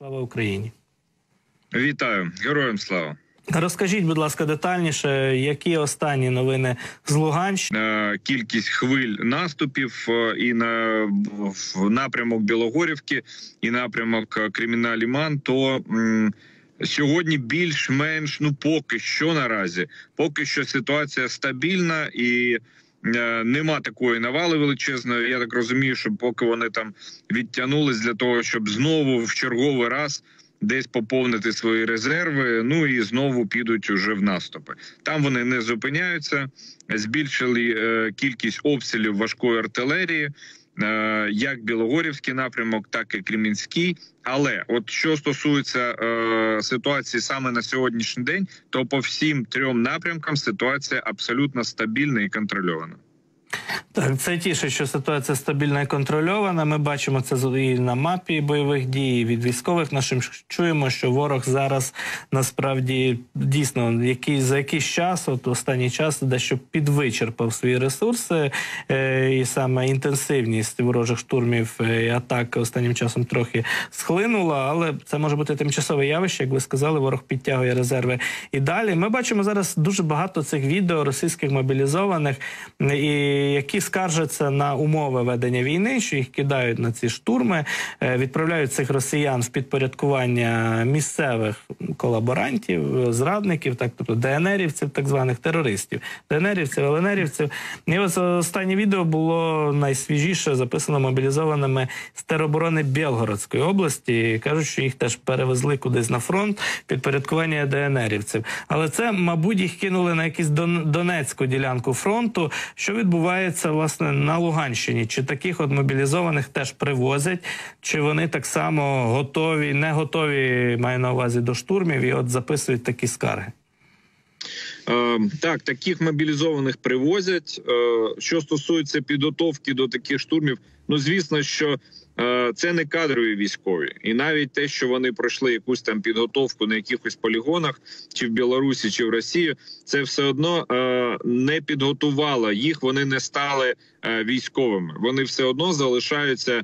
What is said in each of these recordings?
Слава Україні! Вітаю, героям слава. Розкажіть, будь ласка, детальніше, які останні новини з Луганщини? Е, Кількість хвиль наступів е, і на в напрямок Білогорівки, і напрямок е, Креміна Ліман, то м, сьогодні більш-менш ну поки що наразі, поки що ситуація стабільна і. Е, Нема такої навали величезної. Я так розумію, що поки вони там відтягнулись для того, щоб знову в черговий раз десь поповнити свої резерви. Ну і знову підуть уже в наступи. Там вони не зупиняються, збільшили е, кількість обстрілів важкої артилерії. Е, Як Білогорівський напрямок, так і Кремінський. Але от що стосується е, ситуації саме на сьогоднішній день, то по всім трьом напрямкам ситуація абсолютно стабільна і контрольована. Так, це тіше, що ситуація стабільна і контрольована. Ми бачимо це і на мапі бойових дій і від військових. Нашим чуємо, що ворог зараз насправді дійсно який за якийсь час, от останній час, дещо підвичерпав свої ресурси, е, і саме інтенсивність ворожих штурмів е, і атак останнім часом трохи схлинула, але це може бути тимчасове явище. Як ви сказали, ворог підтягує резерви і далі. Ми бачимо зараз дуже багато цих відео російських мобілізованих, і які скаржаться на умови ведення війни, що їх кидають на ці штурми, е, відправляють цих росіян в підпорядкування місцевих колаборантів, зрадників, так тобто ДНРівців, так званих терористів, ДНРівців, ЛНРівців. І ось останнє відео було найсвіжіше записано мобілізованими з тероборони Білгородської області. Кажуть, що їх теж перевезли кудись на фронт підпорядкування ДНРівців. Але це, мабуть, їх кинули на якусь Дон- Донецьку ділянку фронту. Що відбувається власне на Луганщині? Чи таких от мобілізованих теж привозять, чи вони так само готові, не готові, маю на увазі до штурмів, і от записують такі скарги? Е, Так, таких мобілізованих привозять. Е, Що стосується підготовки до таких штурмів, ну звісно, що е, це не кадрові військові, і навіть те, що вони пройшли якусь там підготовку на якихось полігонах, чи в Білорусі, чи в Росії, це все одно не підготувало їх. Вони не стали військовими. Вони все одно залишаються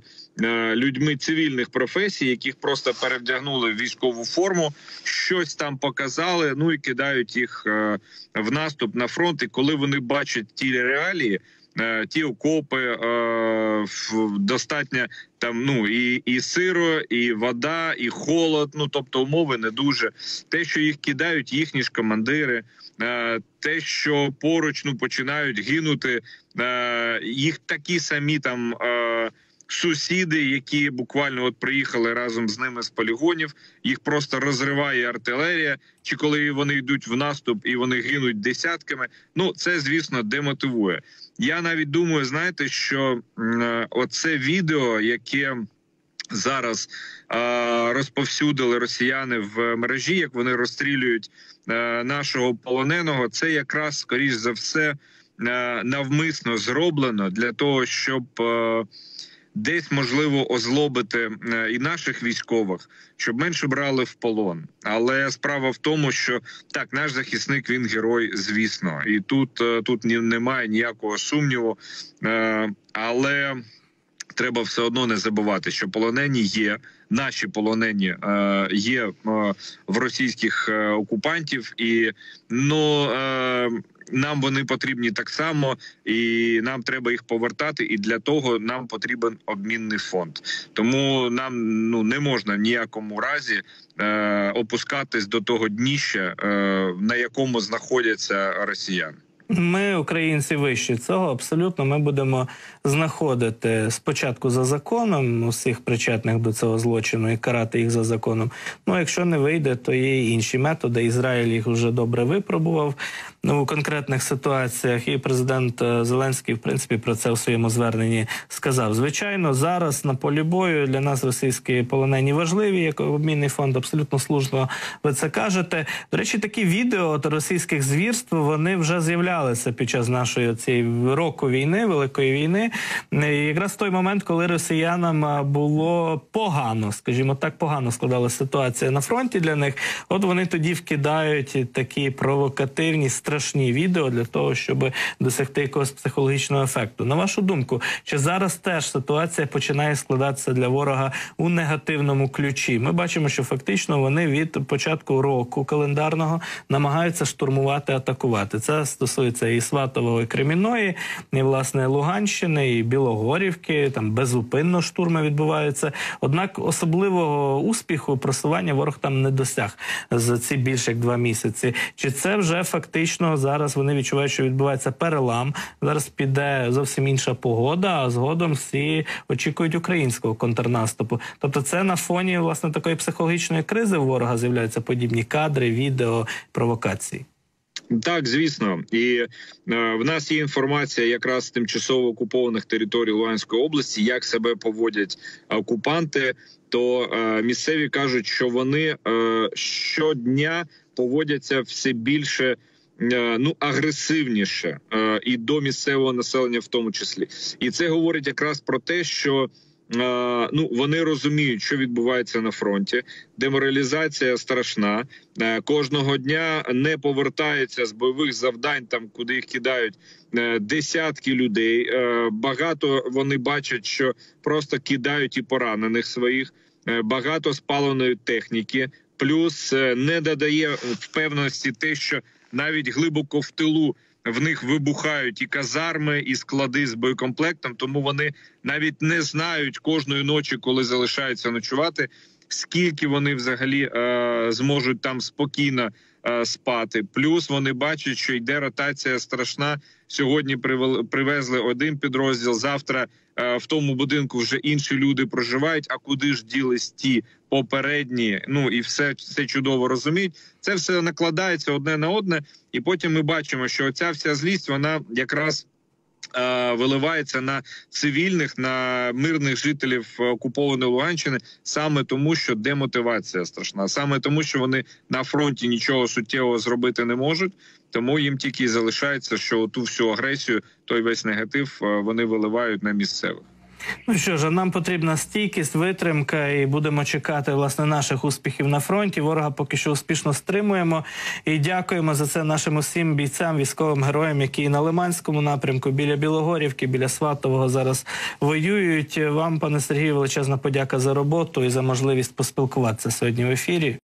людьми цивільних професій, яких просто перевдягнули в військову форму, щось там показали. Ну і кидають їх е, в наступ на фронт. І коли вони бачать ті реалії. е, Ті окопи е, достатньо там ну і, і сиро, і вода, і холод. Ну тобто умови не дуже. Те, що їх кидають, їхні ж командири, е, те, що поруч ну починають гинути, е, їх такі самі там. Сусіди, які буквально от приїхали разом з ними з полігонів, їх просто розриває артилерія. Чи коли вони йдуть в наступ і вони гинуть десятками, ну це звісно демотивує. Я навіть думаю, знаєте, що е, оце відео, яке зараз е, розповсюдили росіяни в мережі, як вони розстрілюють е, нашого полоненого, це якраз скоріш за все е, навмисно зроблено для того, щоб е, десь можливо озлобити е, і наших військових, щоб менше брали в полон. Але справа в тому, що так, наш захисник він герой, звісно, і тут, е, тут немає ніякого сумніву. Е, Але треба все одно не забувати, що полонені є. Наші полонені е, є е, в російських е, окупантів, і ну нам вони потрібні так само, і нам треба їх повертати. І для того нам потрібен обмінний фонд. Тому нам ну не можна в ніякому разі е, опускатись до того дніща, е, на якому знаходяться росіяни. Ми, українці, вищі цього абсолютно. Ми будемо знаходити спочатку за законом усіх причетних до цього злочину і карати їх за законом. Ну, якщо не вийде, то є інші методи. Ізраїль їх вже добре випробував ну, у конкретних ситуаціях. І президент е, Зеленський, в принципі, про це у своєму зверненні сказав. Звичайно, зараз на полі бою для нас російські полонені важливі, як обмінний фонд. Абсолютно слушно ви це кажете. До речі, такі відео от російських звірств вони вже з'являлися під час нашої цієї року війни, великої війни. І якраз в той момент, коли росіянам було погано, скажімо так, погано складалася ситуація на фронті для них. От вони тоді вкидають такі провокативні, страшні відео для того, щоб досягти якогось психологічного ефекту. На вашу думку, чи зараз теж ситуація починає складатися для ворога у негативному ключі? Ми бачимо, що фактично вони від початку року календарного намагаються штурмувати, атакувати. Це стосується і Сватового, і Креміної, і власне Луганщини, і Білогорівки. Там безупинно штурми відбуваються. Однак особливого успіху просування ворог там не досяг за ці більше як два місяці. Чи це вже фактично зараз вони відчувають, що відбувається перелам? Зараз піде зовсім інша погода, а згодом всі очікують українського контрнаступу. Тобто, це на фоні власне такої психологічної кризи ворога з'являються подібні кадри, відео, провокації. Так, звісно, і е, в нас є інформація якраз з тимчасово окупованих територій Луганської області, як себе поводять окупанти. То е, місцеві кажуть, що вони е, щодня поводяться все більше. Е, Ну, агресивніше е, і до місцевого населення, в тому числі, і це говорить якраз про те, що е, ну вони розуміють, що відбувається на фронті. Деморалізація страшна. Кожного дня не повертаються з бойових завдань, там куди їх кидають десятки людей. Багато вони бачать, що просто кидають і поранених своїх. Багато спаленої техніки. Плюс не додає впевненості те, що навіть глибоко в тилу в них вибухають і казарми, і склади з боєкомплектом. Тому вони навіть не знають кожної ночі, коли залишаються ночувати, скільки вони взагалі е, зможуть там спокійно спати. Плюс вони бачать, що йде ротація страшна. Сьогодні привезли один підрозділ. Завтра е, в тому будинку вже інші люди проживають. А куди ж ділись ті попередні? Ну і все це чудово розуміють. Це все накладається одне на одне, і потім ми бачимо, що ця вся злість вона якраз. Е, Виливається на цивільних, на мирних жителів окупованої Луганщини саме тому, що демотивація страшна, саме тому, що вони на фронті нічого суттєвого зробити не можуть. Тому їм тільки і залишається, що ту всю агресію, той весь негатив е, вони виливають на місцевих. Ну що ж, нам потрібна стійкість, витримка, і будемо чекати власне наших успіхів на фронті. Ворога поки що успішно стримуємо. І дякуємо за це нашим усім бійцям, військовим героям, які на Лиманському напрямку біля Білогорівки, біля Сватового зараз воюють. Вам, пане Сергію, величезна подяка за роботу і за можливість поспілкуватися сьогодні в ефірі.